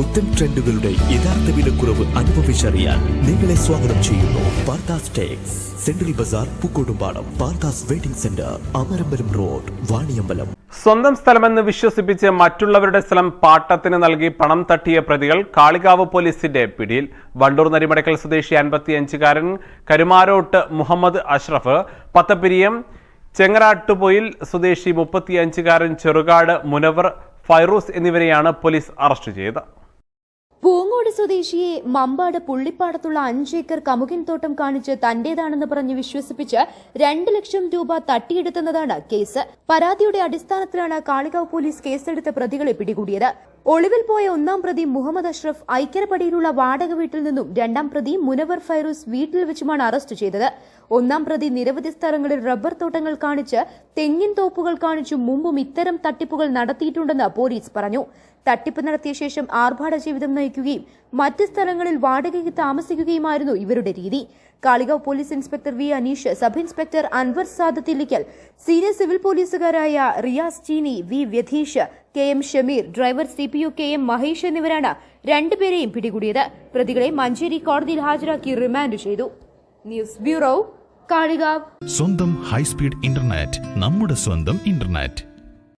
പുത്തൻ ട്രെൻഡുകളുടെ യഥാർത്ഥ വിലക്കുറവ് അനുഭവിച്ചറിയാൻ നിങ്ങളെ സ്വാഗതം ചെയ്യുന്നു Parthas tex central bazaar Pookkottumpadam Parthas wedding centre Amarambalam road Vaniyambalam. സ്വന്തം സ്ഥലമെന്ന് വിശ്വസിപ്പിച്ച് മറ്റുള്ളവരുടെ സ്ഥലം പാട്ടത്തിന് നൽകി പണം തട്ടിയ പ്രതികൾ കാളികാവ് പോലീസിന്റെ പിടിയിൽ. വണ്ടൂർ നരിമടക്കൽ സ്വദേശി അൻപത്തിയഞ്ചുകാരൻ കരുമാരോട്ട് മുഹമ്മദ് അഷ്റഫ് പത്തപ്പിരിയം ചെങ്ങറാട്ടുപോയിൽ സ്വദേശി മുപ്പത്തിയഞ്ചുകാരൻ ചെറുകാട് മുനവർ ഫൈറൂസ് എന്നിവരെയാണ് പോലീസ് അറസ്റ്റ് ചെയ്തത്. പൂങ്ങോട് സ്വദേശിയെ മമ്പാട് പുള്ളിപ്പാടത്തുള്ള അഞ്ചേക്കർ കമുകിൻ തോട്ടം കാണിച്ച് തന്റേതാണെന്ന് പറഞ്ഞ് വിശ്വസിപ്പിച്ച് രണ്ട് ലക്ഷം രൂപ തട്ടിയെടുത്തെന്നതാണ് കേസ്. പരാതിയുടെ അടിസ്ഥാനത്തിലാണ് കാളികാവ് പോലീസ് കേസെടുത്ത പ്രതികളെ പിടികൂടിയത്. ഒളിവിൽ പോയ ഒന്നാം പ്രതി മുഹമ്മദ് അഷ്റഫ് ഐക്യരപ്പടിയിലുള്ള വാടക വീട്ടിൽ നിന്നും രണ്ടാം പ്രതി മുനവർ ഫൈറൂസ് വീട്ടിൽ വെച്ചുമാണ് അറസ്റ്റ് ചെയ്തത്. ഒന്നാം പ്രതി നിരവധി സ്ഥലങ്ങളിൽ റബ്ബർ തോട്ടങ്ങൾ കാണിച്ച് തെങ്ങിൻ തോപ്പുകൾ കാണിച്ചു മുമ്പും ഇത്തരം തട്ടിപ്പുകൾ നടത്തിയിട്ടുണ്ടെന്ന് പോലീസ് പറഞ്ഞു. തട്ടിപ്പ് നടത്തിയ ശേഷം ആർഭാട ജീവിതം നയിക്കുകയും മറ്റ് സ്ഥലങ്ങളിൽ വാടകയ്ക്ക് താമസിക്കുകയുമായിരുന്നു ഇവരുടെ രീതി. Kalikavu police inspector V Aneesh sub inspector Anwar Sadathillikkal senior civil പോലീസുകാരായ Riyas Cheeni V Vyadheesh K M Shameer driver C P U K M Mahesh എന്നിവരാണ് രണ്ടുപേരെയും പിടികൂടിയത്. പ്രതികളെ മഞ്ചേരി കോടതിയിൽ ഹാജരാക്കി റിമാൻഡ് ചെയ്തു. News bureau Kalikavu. സ്വന്തം ഹൈസ്പീഡ് ഇന്റർനെറ്റ് നമ്മുടെ സ്വന്തം ഇന്റർനെറ്റ്.